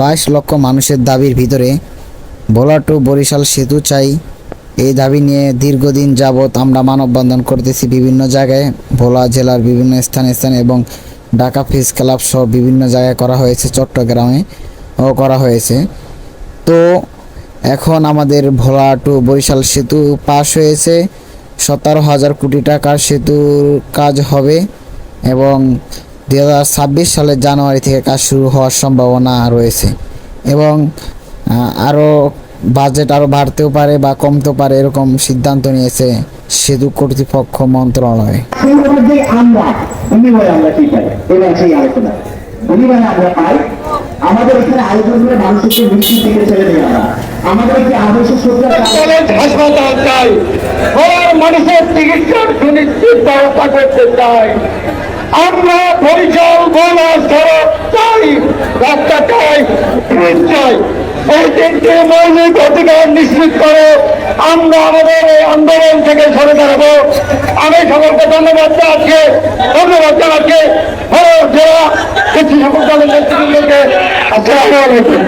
বাইশ লক্ষ মানুষের দাবির ভিতরে ভোলা টু বরিশাল সেতু চাই। এই দাবি নিয়ে দীর্ঘদিন যাবৎ আমরা মানববন্ধন করতেছি বিভিন্ন জায়গায়। ভোলা জেলার বিভিন্ন স্থানে স্থানে এবং ঢাকা ফিস ক্লাব সহ বিভিন্ন জায়গায় করা হয়েছে, চট্টগ্রামে ও করা হয়েছে। তো এখন আমাদের ভোলা টু বরিশাল সেতু পাস হয়েছে। সতেরো হাজার কোটি টাকার সেতুর কাজ হবে এবং দুই হাজার ছাব্বিশ সালের জানুয়ারি থেকে কাজ শুরু হওয়ার সম্ভাবনা রয়েছে এবং আরও বাজেট আরও বাড়তেও পারে বা কমতেও পারে এরকম সিদ্ধান্ত নিয়েছে সেতু কর্তৃপক্ষ মন্ত্রণালয়। পাই, আমাদের এখানে আয়োজন করে মানুষকে বৃষ্টি থেকে ছেড়ে আমরা। আমাদের একটি আদর্শ সূত্র কলেজ হাসপাতাল চাই ওর মানুষের সুনিশ্চিত ব্যবস্থা করতে চাই। আমরা বরিশাল বলা সড়ক চাই, রাস্তা চাই চাই। এই তিনটি মৌলিক অধিকার নিশ্চিত করে আমরা আমাদের এই আন্দোলন থেকে সরে দাঁড়াবো। আমি সকলকে ধন্যবাদ জানাচ্ছি ধন্যবাদ জানাচ্ছি। ভারত জেলা কৃষি সকল দলের নেতৃবৃন্দকে আসসালামু আলাইকুম।